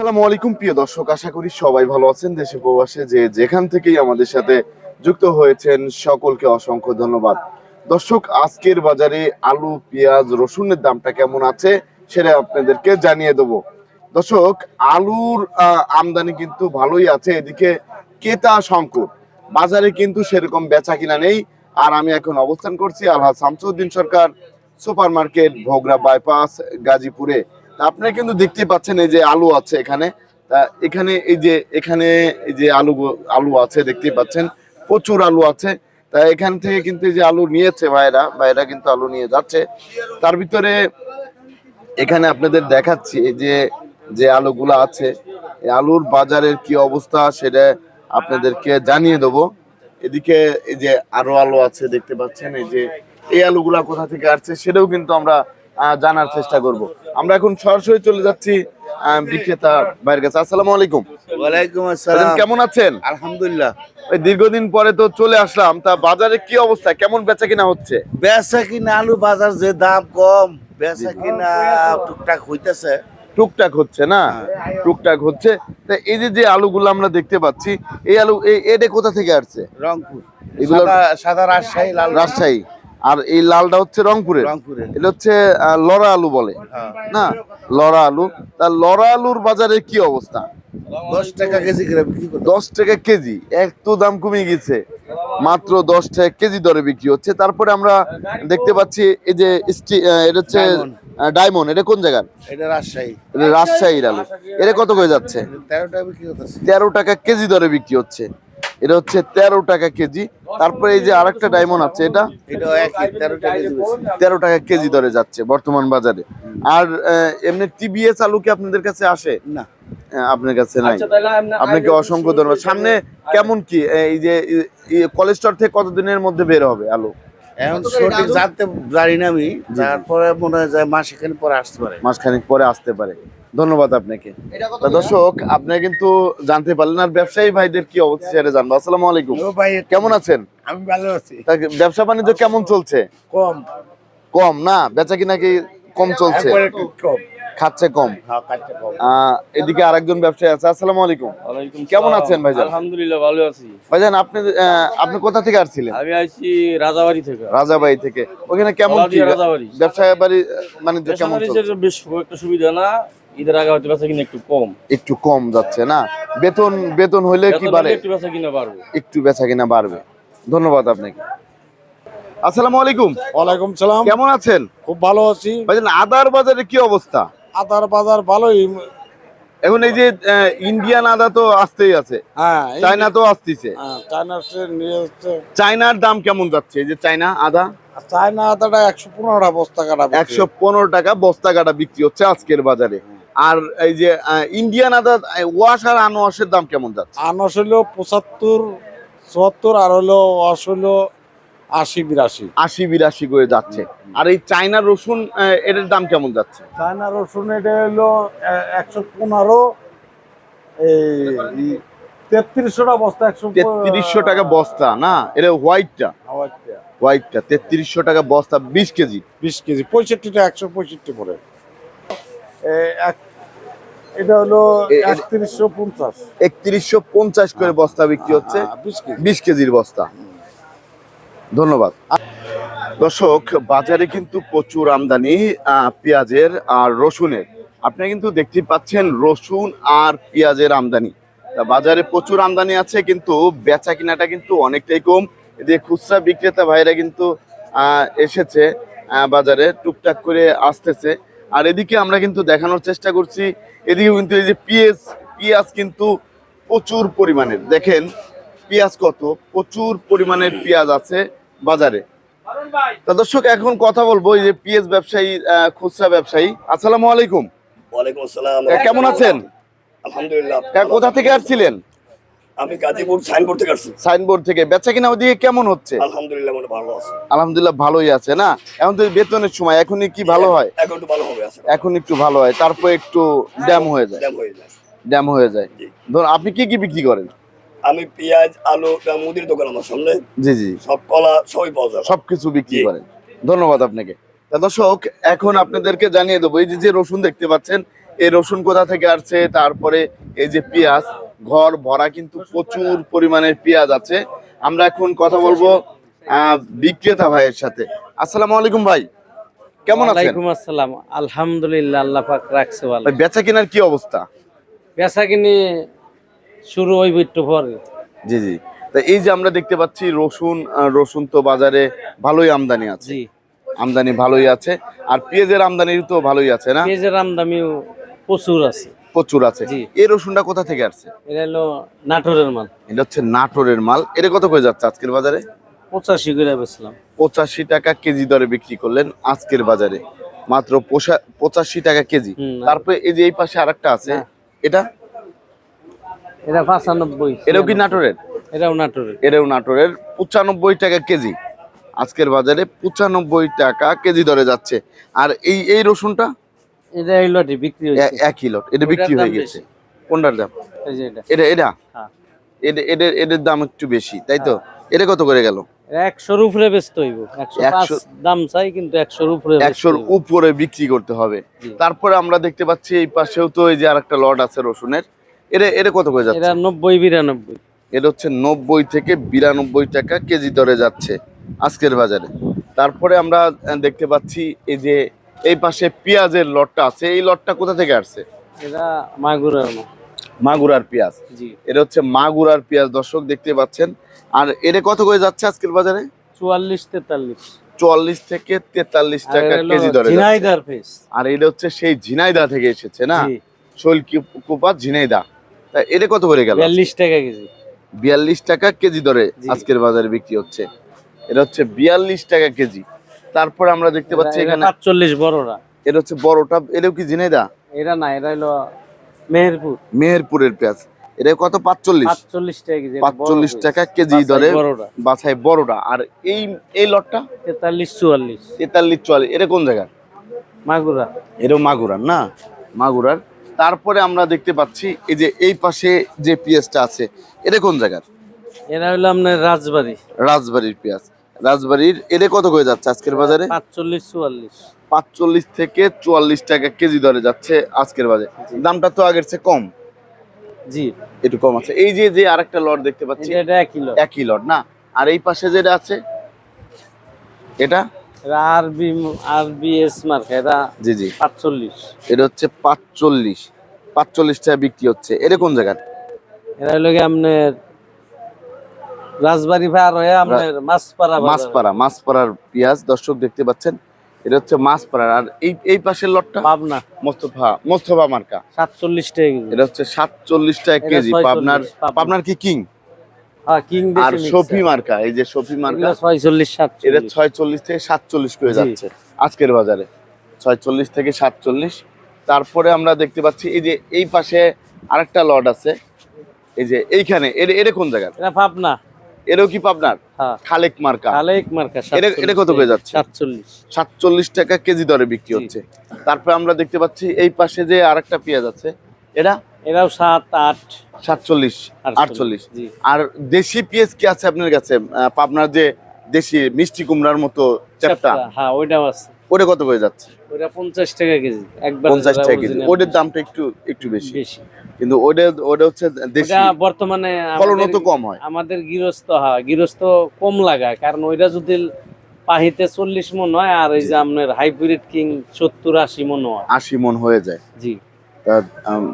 আসসালামু আলাইকুম, প্রিয় দর্শক। আশা করি সবাই ভালো আছেন দেশে প্রবাসে। যে যেখান থেকেই আমাদের সাথে যুক্ত হয়েছেন, সকলকে অসংখ্য ধন্যবাদ। দর্শক, আজকের বাজারে আলু, পেঁয়াজ, রসুনের দামটা কেমন আছে সেটা আপনাদেরকে জানিয়ে দেবো। দর্শক, আলুর আমদানি কিন্তু ভালোই আছে। এদিকে কেতা সংকট। বাজারে কিন্তু সেরকম বেচা কিনা নেই। আর আমি এখন অবস্থান করছি Alhaj Shamsuddin Sarkar super market Bhogra bypass, গাজীপুরে। আপনারা কিন্তু দেখতে পাচ্ছেন এই যে আলু আছে এখানে। এখানে এই যে, এখানে এই যে আলু আলু আছে দেখতে পাচ্ছেন। প্রচুর আলু আছে। তা এখান থেকে কিন্তু যে আলু নিয়েছে ভাইরা ভাইরা কিন্তু আলু নিয়ে যাচ্ছে। তার ভিতরে এখানে আপনাদের দেখাচ্ছি এই যে যে আলুগুলো আছে। আলুর বাজারের কি অবস্থা সেটা আপনাদেরকে জানিয়ে দেবো। এদিকে এই যে আরও আলু আছে, দেখতে পাচ্ছেন। এই যে, এই আলুগুলা কোথা থেকে আসছে সেটাও কিন্তু আমরা জানার চেষ্টা করব। আমরা এখন সরাসরি চলে যাচ্ছি বিক্রেতা ভাইয়ের কাছে। আসসালামু আলাইকুম। ওয়ালাইকুম আসসালাম। কেমন আছেন? আলহামদুলিল্লাহ। ওই দীর্ঘদিন পরে তো চলে আসলাম তা বাজারে কি অবস্থা? কেমন বেচা কিনা হচ্ছে? বেচা কিনা আলু বাজার যে দাম কম বেচা কিনা টুকটাক হইতেছে। টুকটাক হচ্ছে না? টুকটাক হচ্ছে। তা এই যে যে আলুগুলো আমরা দেখতে পাচ্ছি এই আলু এই- এটা কোথা থেকে আসছে? রংপুর। এগুলো- সাদা সাদা রাজশাহী লাল রাজশাহী। আর এই লালটা হচ্ছে রংপুরের। এটা হচ্ছে লড়া আলু বলে। হ্যাঁ। না লড়া আলু। তা লড়া আলুর বাজারে কি অবস্থা? দশ টাকা কেজি দশ টাকা কেজি। একটু দাম কমে গেছে। মাত্র দশ টাকা কেজি দরে বিক্রি হচ্ছে। তারপরে আমরা দেখতে পাচ্ছি এই যে এটা হচ্ছে ডায়মন্ড। এটা কোন জায়গার? এটা রাজশাহী। এটা রাজশাহীর আলু এটা কত করে যাচ্ছে? তেরো টাকা বিক্রি করতেছে তেরো টাকা কেজি দরে বিক্রি হচ্ছে। এটা হচ্ছে তেরো টাকা কেজি। তারপরে এই যে আরেকটা ডায়মন্ড আছে এটা? এটা তেরো টাকা কেজি দরে যাচ্ছে বর্তমান বাজারে। আর আহ, এমনি টিবিএস আলু কি আপনাদের কাছে আসে? না। আহ, আপনার কাছে নাই। আপনাকে অসংখ্য ধন্যবাদ। সামনে কেমন কি এই যে কলেস্টর থেকে কতদিনের মধ্যে বের হবে আলু? এখন সঠিক জানতে জানি না আমি তারপরে মনে হয় পরে আসতে পারে। মাসখানেক পরে আসতে পারে। ধন্যবাদ আপনাকে। দর্শক আপনি কিন্তু জানতে পারলেন আর ব্যবসায়ী ভাইদের কি অবস্থা সেটা জানব। আসসালামু আলাইকুম। ভাই কেমন আছেন? আমি ভালো আছি। ব্যবসা বাণিজ্য কেমন চলছে? কম। কম না? বেচা কিনা কি কম চলছে? কম। খাচ্ছে কম। হ্যাঁ কাটতে কম। আহ, এদিকে আরেকজন ব্যবসায়ী আছে আসসালামু আলাইকুম। কেমন আছেন ভাইজান? আলহামদুলিল্লাহ ভালো আছি। ভাইজান আপনি আপনি কোথা থেকে আসছিলেন? আমি আইছি রাজাবাড়ি থেকে। রাজাবাড়ি থেকে। ওখানে কেমন কি গলাদিয়া রাজাবাড়ি। ব্যবসা বাড়ি বাণিজ্য কেমন চলছে? বেশ একটা সুবিধা না ঈদের আগে হয়তো বেচা কিনা একটু কম। একটু কম যাচ্ছে না? বেতন বেতন হইলে কি বাড়ে? একটু বেচা কিনা বাড়বে। একটু বেচা কিনা বাড়বে। ধন্যবাদ আপনাকে। আসসালামু আলাইকুম। ওয়ালাইকুম সালাম। কেমন আছেন? খুব ভালো আছি। ভাইজান আদার বাজারে কি অবস্থা? আদার বাজার ভালোই। এখন এই যে ইন্ডিয়ান আদা তো আসতেই আছে। হ্যাঁ চায়না তো আসতেছে। হ্যাঁ, চায়নার দাম কেমন যাচ্ছে? এই যে চায়না আদা? চায়না আদাটা একশো পনেরোটা বস্তা কাটা একশো পনেরো টাকা বস্তা কাটা বিক্রি হচ্ছে আজকের বাজারে। আর এই যে ইন্ডিয়ান আদা ওয়াশ আর আনওয়াশের দাম কেমন যাচ্ছে? আনাস হলো পঁচাত্তর চুয়াত্তর আর হলো ওয়াশ হলো আশি বিরাশি। আশি বিরাশি করে যাচ্ছে। আর এই চায়না রসুন এটার দাম কেমন যাচ্ছে? চায়না রসুন এটা হলো একশো পনেরো এই তেত্রিশশোটা বস্তা একশো তেত্রিশশো টাকা বস্তা না? এটা হোয়াইটটা। হোয়াইটটা। তেত্রিশশো টাকা বস্তা বিশ কেজি। বিশ কেজি পঁয়ষট্টিটা একশো পঁয়ষট্টি পরে এটা হলো একত্রিশশো পঞ্চাশ। একত্রিশশো পঞ্চাশ করে বস্তা বিক্রি হচ্ছে। বিশ বিশ কেজির বস্তা। ধন্যবাদ। দর্শক, বাজারে কিন্তু প্রচুর আমদানি পেঁয়াজের আর রসুনের। আপনি কিন্তু দেখতে পাচ্ছেন রসুন আর পেঁয়াজের আমদানি। বাজারে প্রচুর আমদানি আছে, কিন্তু বেচা কিনাটা কিন্তু অনেকটাই কম। এদিকে খুচরা বিক্রেতা ভাইরা কিন্তু এসেছে বাজারে টুকটাক করে আসতেছে। আর এদিকে আমরা কিন্তু দেখানোর চেষ্টা করছি এদিকে কিন্তু এই যে পেঁয়াজ পেঁয়াজ কিন্তু প্রচুর পরিমাণের। দেখেন, পেঁয়াজ কত? প্রচুর পরিমাণের পেঁয়াজ আছে। বাজারে। তা দর্শক এখন কথা বলব এই যে পিএস ব্যবসায়ী খুচরা ব্যবসায়ী। আসসালামু আলাইকুম। ওয়ালাইকুম আসসালাম। কেমন আছেন? আলহামদুলিল্লাহ কোথা থেকে আসছিলেন? আমি গাজীপুর সাইনবোর্ড থেকে আসছি। সাইনবোর্ড থেকে। বেচা কিনা ওদিকে কেমন হচ্ছে? আলহামদুলিল্লাহ মনে ভালো আছে। আলহামদুলিল্লাহ ভালোই আছে না? এখন তো বেতনের সময় এখনই কি ভালো হয়? এখন একটু ভালো হবে এখন একটু ভালো হয় তারপর একটু ড্যাম হয়ে যায়। ড্যাম হয়ে যায়। ড্যাম হয়ে যায়। ধরুন আপনি কি কি বিক্রি করেন? আমি পেঁয়াজ আলু মুদির দোকান আমার সামনে। জি জি। সব কলা সবই পাওয়া যাবে। সবকিছু বিক্রি। করেন। ধন্যবাদ আপনাকে। দর্শক এখন আপনাদেরকে জানিয়ে দেবো এই যে যে রসুন দেখতে পাচ্ছেন এই রসুন কোথা থেকে আসছে তারপরে এই যে পেঁয়াজ ঘর ভরা কিন্তু প্রচুর পরিমাণের পেঁয়াজ আছে। আমরা এখন কথা বলব আহ, বিক্রেতা ভাইয়ের সাথে। আসসালামু আলাইকুম ভাই কেমন আছেন? ওয়ালাইকুম আসসালাম। আলহামদুলিল্লাহ আল্লাহ পাক রাখছে ভালো। বেচা কেনার কি অবস্থা? বেচা কিনি শুরু হইব একটু পরে। জি জি। তা এই যে আমরা দেখতে পাচ্ছি রসুন রসুন তো বাজারে ভালোই আমদানি আছে। জি। আমদানি ভালোই আছে। আর পেঁয়াজের আমদানি তো ভালোই আছে না? পেঁয়াজের আমদামিও প্রচুর আছে। প্রচুর আছে। এই রসুনটা কোথা থেকে আসছে? এটা হলো নাটোরের মাল। এটা হচ্ছে নাটোরের মাল। এটা কত করে যাচ্ছে আজকের বাজারে? পঁচাশি করে বেচলাম। পঁচাশি টাকা কেজি দরে বিক্রি করলেন আজকের বাজারে। মাত্র পঁচাশি টাকা কেজি। তারপরে এই যে এই পাশে আরেকটা আছে। এটা? এটা পাঁচানব্বই। এটাও কি নাটোরের? এটাও নাটোরের। এটাও নাটোরের। পঁচানব্বই টাকা কেজি। আজকের বাজারে পঁচানব্বই টাকা কেজি দরে যাচ্ছে। আর এই এই রসুনটা? এটা এই লটে বিক্রি হয়েছে। এক কিলো এটা বিক্রি হয়ে গেছে। কোনটার দাম? এই যে এটা। এটা এটা? হ্যাঁ। এদের এদের দাম একটু বেশি তাই তো? এটা কত করে গেল? একশোর উপরে বেচতে হইব। দাম চাই কিন্তু একশোর উপরে একশোর উপরে বিক্রি করতে হবে। তারপরে আমরা দেখতে পাচ্ছি এই পাশেও তো এই যে আরেকটা লট আছে রসুনের। এটা এটা কত করে যাচ্ছে? এটা নব্বই বিরানব্বই। এটা হচ্ছে নব্বই থেকে বিরানব্বই টাকা কেজি দরে যাচ্ছে আজকের বাজারে। তারপরে আমরা দেখতে পাচ্ছি এই যে এই পাশে পেঁয়াজের লটটা আছে। এই লটটা কোথা থেকে আসছে? এটা মাগুরার মাগুরার পেঁয়াজ। এটা হচ্ছে মাগুরার পেঁয়াজ দর্শক দেখতে পাচ্ছেন। আর এটা কত করে যাচ্ছে আজকের বাজারে? চুয়াল্লিশ তেতাল্লিশ। চুয়াল্লিশ থেকে তেতাল্লিশ টাকা কেজি দরে। ঝিনাইদার আর এটা হচ্ছে সেই ঝিনাইদা থেকে এসেছে না? শৈল কুপা ঝিনাইদা তা এটা কত করে গেল বিয়াল্লিশ টাকা কেজি। বিয়াল্লিশ টাকা কেজি দরে আজকের বাজারে বিক্রি হচ্ছে। এটা হচ্ছে বিয়াল্লিশ টাকা কেজি। তারপর আমরা দেখতে পাচ্ছি এখানে পাঁচচল্লিশ বড়রা। এটা হচ্ছে বড়টা। এটাও কি ঝিনাইদা? এটা না এটা হলো মেহেরপুর। মেহেরপুরের পেঁয়াজ। এটা কত? পাঁচচল্লিশ? পাঁচচল্লিশ টাকা কেজি পাঁচচল্লিশ টাকা কেজি দরে বাছাই বড়টা আর এই এই লটটা? তেতাল্লিশ চুয়াল্লিশ। তেতাল্লিশ চুয়াল্লিশ। এটা কোন জায়গা মাগুরা। এটাও মাগুরার না? মাগুরার তারপরে আমরা দেখতে পাচ্ছি এই যে এই পাশে যে পেঁয়াজটা আছে এটা কোন জায়গার? এটা হলো আপনার রাজবাড়ি। রাজবাড়ির পেঁয়াজ। রাজবাড়ির এটা কত করে যাচ্ছে আজকের বাজারে? পাঁচচল্লিশ চুয়াল্লিশ। পাঁচচল্লিশ থেকে চুয়াল্লিশ টাকা কেজি দরে যাচ্ছে আজকের বাজারে। দামটা তো আগের চেয়ে কম। জি। একটু কম আছে। এই যে যে আরেকটা লট দেখতে পাচ্ছি। এটা এটা এক কিলো একই লট না? আর এই পাশে যেটা আছে এটা? এটা আরবি আরবি এস মার্ক এটা জি জি। এটা হচ্ছে টাকা বিক্রি হচ্ছে। এটা কোন জায়গার? এটা হলো কি আপনার রাজবাড়ি পার হয়ে আপনার মাছপাড়া মাছপাড়া মাছপাড়ার পেঁয়াজ দর্শক দেখতে পাচ্ছেন এটা হচ্ছে মাছপাড়ার। আর এই এই পাশের লটটা? পাবনা। মোস্তফা মোস্তফা মার্কা। সাতচল্লিশ টাকা কেজি। এটা হচ্ছে সাতচল্লিশ টাকা কেজি। 46, পাবনার পাবনার কি কিং? আর সফি মার্কা এই যে সফি মার্কা ছয়চল্লিশ এটা ছয়চল্লিশ থেকে সাতচল্লিশ করে যাচ্ছে আজকের বাজারে। ছয়চল্লিশ থেকে সাতচল্লিশ। তারপরে আমরা দেখতে পাচ্ছি এই যে এই পাশে আরেকটা লট আছে। এই যে এইখানে এটা কোন জায়গার? এটা পাবনা। এটাও কি পাবনার? হ্যাঁ। খালেক মার্কা। কালেক মার্কা এটা- এটা কত করে যাচ্ছে? সাতচল্লিশ। সাতচল্লিশ টাকা কেজি দরে বিক্রি হচ্ছে। তারপরে আমরা দেখতে পাচ্ছি এই পাশে যে আরেকটা পেঁয়াজ আছে এটা এরাও সাত আট। সাতচল্লিশ আটচল্লিশ আর দেশি পেঁয়াজ কি আছে আপনার কাছে? যে দেশি মিষ্টি কুমড়ার মতো চ্যাপটা। হ্যাঁ ওইটাও আছে। ওটা কত করে যাচ্ছে? ওইটা পঞ্চাশ টাকা কেজি। একবার পঞ্চাশ যেটা টাকা কেজি। ওটার দামটা একটু একটু বেশি। বেশি। কিন্তু ওটা ওটা হচ্ছে দেশি। ওটা বর্তমানে আমাদের- তো কম হয়। আমাদের গৃহস্থ হয় গৃহস্থ কম লাগায়। কারণ ওইটা যদি পাহিতে চল্লিশ মন হয় আর এই যে আপনার হাইব্রিড কিং সত্তর আশি মন হয়। আশি মন হয়ে যায়। জি।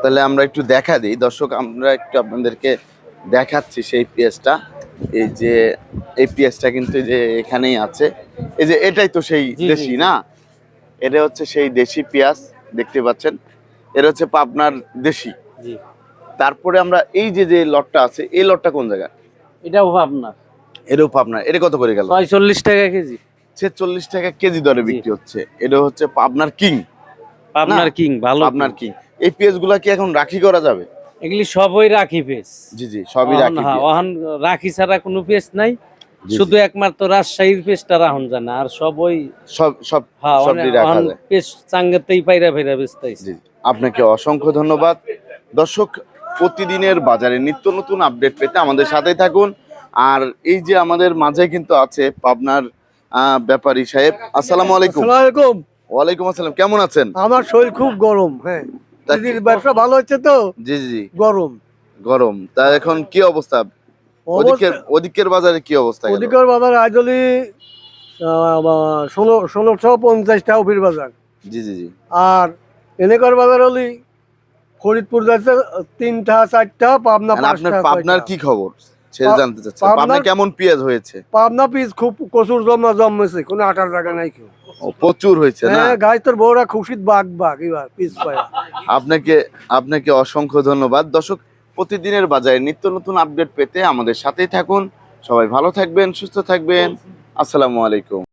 তাহলে আমরা একটু দেখা দিই। দর্শক আমরা একটু আপনাদেরকে দেখাচ্ছি সেই পেঁয়াজটা এই যে এই পেঁয়াজটা কিন্তু যে এখানেই আছে। এই যে এটাই তো সেই দেশি না? এটা হচ্ছে সেই দেশি পেঁয়াজ দেখতে পাচ্ছেন। এটা হচ্ছে পাবনার দেশি। তারপরে আমরা এই যে যে লটটা আছে এই লটটা কোন জায়গা? এটাও আপনার এটাও পাবনার। এটা কত করে গেল? ছয়চল্লিশ টাকা কেজি। ছেচল্লিশ টাকা কেজি দরে বিক্রি হচ্ছে। এটা হচ্ছে পাবনার কিং। আপনার কিং ভালো পাবনার কিং। এই পেঁয়াজগুলা কি এখন রাখি করা যাবে? এগুলি সবই রাখি পেস জি জি সবই রাখি হ্যাঁ, রাখি ছাড়া কোনো পেস নাই। শুধু একমাত্র রাজশাহীর পেস্টটা রাহন জানা আর সব ওই সব সব সবই রাখা যায়। পেস্ট চাঙ্গাতেই পাইরা ফেরা বেচতেছে জি আপনাকে অসংখ্য ধন্যবাদ। দর্শক প্রতিদিনের বাজারে নিত্য নতুন আপডেট পেতে আমাদের সাথেই থাকুন। আর এই যে আমাদের মাঝে কিন্তু আছে পাবনার আহ, ব্যাপারী সাহেব আসসালামু আলাইকুম। আসসালামাইকুম ওয়ালাইকুম আসসালাম কেমন আছেন? আমার শরীর খুব গরম হ্যাঁ। দিদির ব্যবসা ভালো হচ্ছে তো? জি জি গরম। গরম। তা এখন কি অবস্থা? ওদিকের ওদিকের বাজারে কি অবস্থা ওদিকের বাজার আজলি ষোলো ষোলোশো পঞ্চাশটা উপির বাজার। জি জি জি। আর এনেকর বাজার হলি ফরিদপুর যাচ্ছে তিনটা চারটা পাবনা আপনার পাবনার কি খবর? সেটা জানতে চাচ্ছি। পাবনা কেমন পেঁয়াজ হয়েছে? পাবনা পেঁয়াজ খুব প্রচুর জমা জমেছে কোনো আটার জায়গা নাই কেউ। প্রচুর হয়েছে না? হ্যাঁ গাছ তোর বউরা খুশিত বাঘ বাঘ এবার পিস পায়। আপনাকে আপনাকে অসংখ্য ধন্যবাদ। দর্শক প্রতিদিনের বাজারে নিত্য নতুন আপডেট পেতে আমাদের সাথেই থাকুন। সবাই ভালো থাকবেন সুস্থ থাকবেন। আসসালামু আলাইকুম।